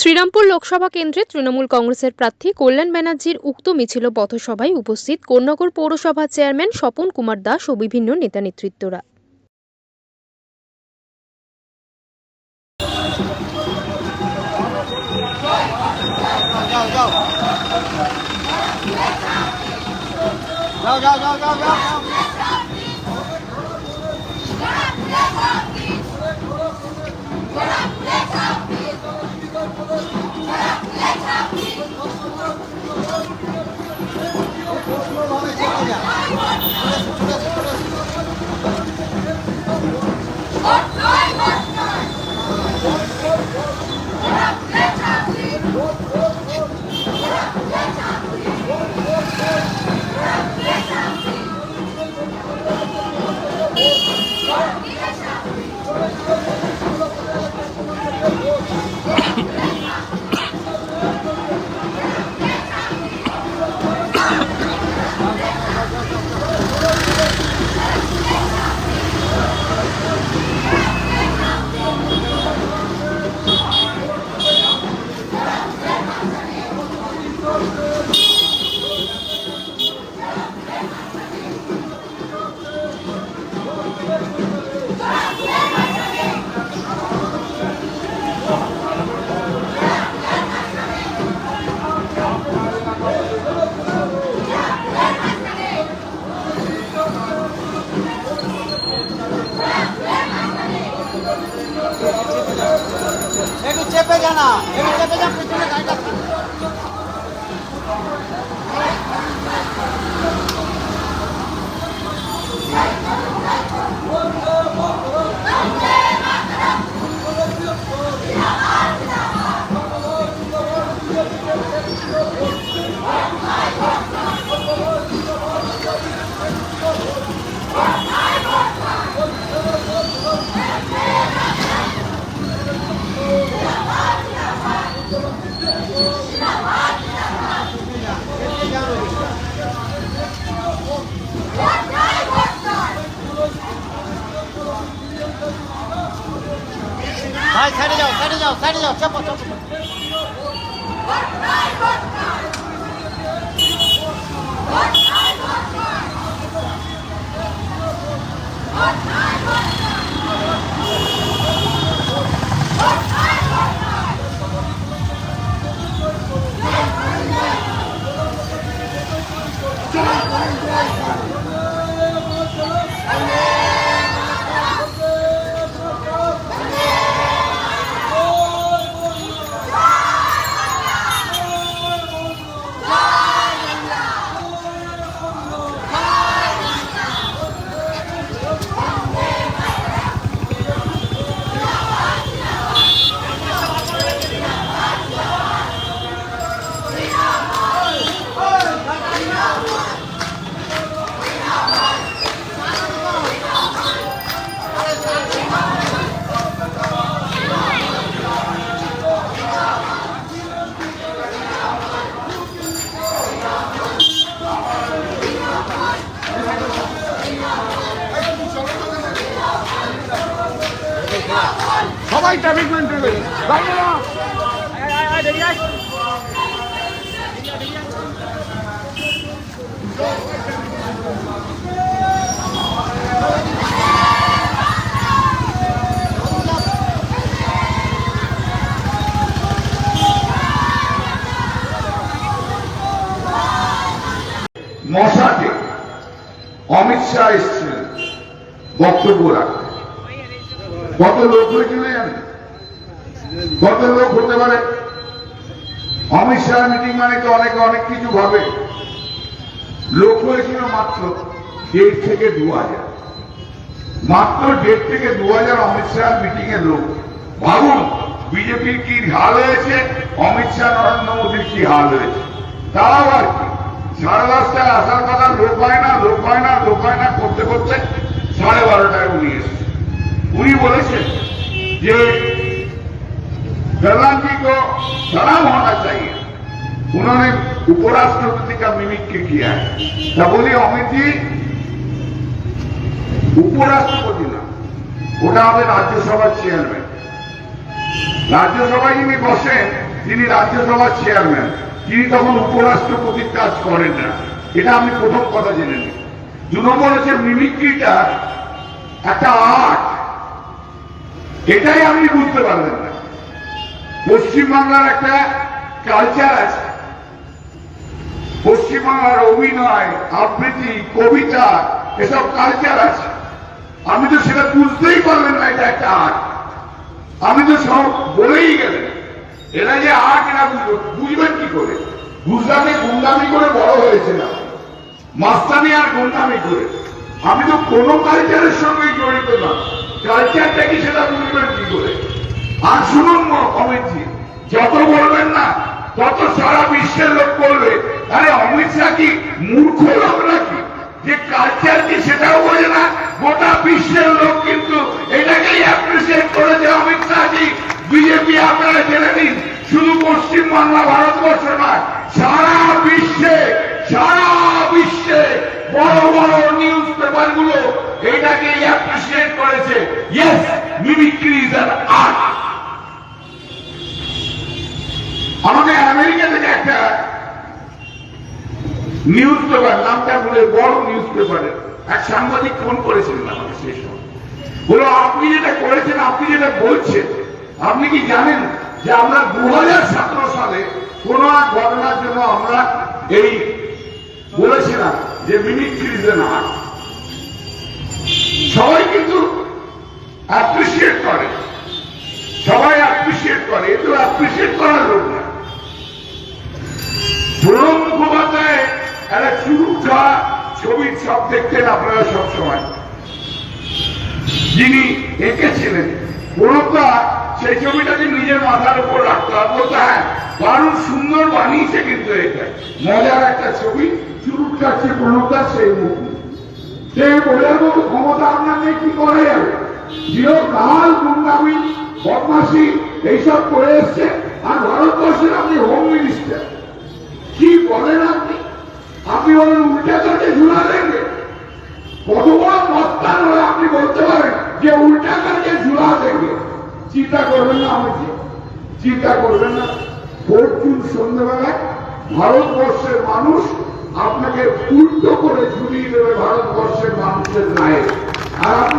শ্রীরামপুর লোকসভা কেন্দ্রে তৃণমূল কংগ্রেসের প্রার্থী কল্যাণ ব্যানার্জির উক্ত মিছিল পথসভায় উপস্থিত কোন্নগর পৌরসভা চেয়ারম্যান স্বপন কুমার দাস ও বিভিন্ন নেতা নেতৃত্বরা যাও যাও যাও যাও যাও। একটু চেপে যা না একটু চেপে যা পেছনে গাড়িটা ভাই সাইডে যাও সাইডে যাও সাইডে যাও চাপো চাপো সবাই ট্রাফিক মেনটেন বাইরে না মশাতে অমিত শাহ এসেছিলেন বক্তব্য রাখতে। কত লোক হয়েছিল জানেন কত লোক হতে পারে? অমিত শাহ মিটিং মানে তো অনেকে অনেক কিছু ভাবে। লোক হয়েছিল মাত্র দেড় থেকে দু হাজার। মাত্র দেড় থেকে দু হাজার অমিত শাহ মিটিং এর লোক। ভাবুন, বিজেপির কি হাল হয়েছে? অমিত শাহ, নরেন্দ্র মোদীর কি হাল হয়েছে? তারাও আর কি। সাড়ে দশটায় আসার কথা, লোক হয় না, লোক হয় না, লোক হয় না, করতে করতে সাড়ে বারোটায় উনি এসেছেন। उन्हीं बोले थे ये प्रधान जी को सलाम होना चाहिए उन्होंने उपराष्ट्रपति का मिमिक्री किया है तब बोली अमित जी উপরাষ্ট্রপতি না ওটা হবে রাজ্যসভার চেয়ারম্যান রাজ্যসভায় যিনি বসেন তিনি রাজ্যসভার চেয়ারম্যান তিনি তখন উপরাষ্ট্রপতির কাজ করেন না এটা আমি প্রথম কথা জেনে নিই দু নম্বর হচ্ছে মিমিক্রিটা একটা আর্ট এটাই আপনি বুঝতে পারবেন না। পশ্চিমবাংলার একটা কালচার আছে। পশ্চিমবাংলার অভিনয়, আবৃত্তি, কবিতা, এসব কালচার আছে। আমি তো সেটা বুঝতেই পারলেন না এটা একটা আর্ট আমি তো সব বলেই গেলেন এরা যে আর্ট এরা বুঝবে বুঝবেন কি করে? গুজরাটে গুন্ডামি করে বড় হয়েছে না মাস্তানি আর গুন্ডামি করে। আমি তো কোনো কালচারের সঙ্গে জড়িত না। কালচারটা কি সেটা বুঝবেন কি করে? আর শুনুন অমিতজি, যত বলবেন না, তত সারা বিশ্বের লোক বলবে, আরে অমিত শাহ কি মূর্খ লোক নাকি? যে কালচার কি সেটাও বোঝে না, গোটা বিশ্বের লোক কিন্তু এটাকেই অ্যাপ্রিসিয়েট করেছে অমিত শাহজি বিজেপি আপনারা জেনে নিন, শুধু পশ্চিমবাংলা ভারতবর্ষ নয়, সারা বিশ্বে, সারা বিশ্বে বড় বড় নিউজ পেপারগুলো এটাকে অ্যাপ্রিসিয়েট করেছে। Yes mimicry is an art আমাকে আমেরিকা থেকে একটা নিউজ পেপার নামটা বলে বড় নিউজ পেপারের এক সাংবাদিক ফোন করেছিলেন আমাকে সেই সময়। বলো আপনি যেটা করেছেন, আপনি যেটা বলছেন, আপনি কি জানেন যে আমরা দু হাজার সতেরো সালে কোন এক ঘটনার জন্য আমরা এই বলেছিলাম যে মিমিক্রি ইজ আর্ট সবাই কিন্তু অ্যাপ্রিসিয়েট করে। সবাই অ্যাপ্রিসিয়েট করে এ তো অ্যাপ্রিসিয়েট করার লোক না। প্রণব মুখোপাধ্যায় একটা চুরুক খাওয়া ছবির সব দেখতেন আপনারা সব সময় যিনি এঁকেছিলেন প্রণবদা সেই ছবিটাকে নিজের মাথার উপর রাখতো, আর বলতো হ্যাঁ দারুণ সুন্দর বানিয়েছে কিন্তু এটা। মজার একটা ছবি, চুরুক খাচ্ছে প্রণবদা সেই মুখ সে মতো ক্ষমতা কি চিরকাল বদমাসি এইসব করে এসছে। আর ভারতবর্ষের আপনি হোম মিনিস্টার কি বলেন আপনি? আপনি বলেন উল্টা ঝুলা দেবে কত বড় আপনি বলতে পারেন যে উল্টা কাটে ঝুলা দেবে চিন্তা করবেন না আমি চিন্তা করবেন না। ফরচুন সন্ধ্যেবেলায় ভারতবর্ষের মানুষ আপনাকে উল্টো করে ঝুলিয়ে দেবে ভারতবর্ষের মানুষের নায়ক আর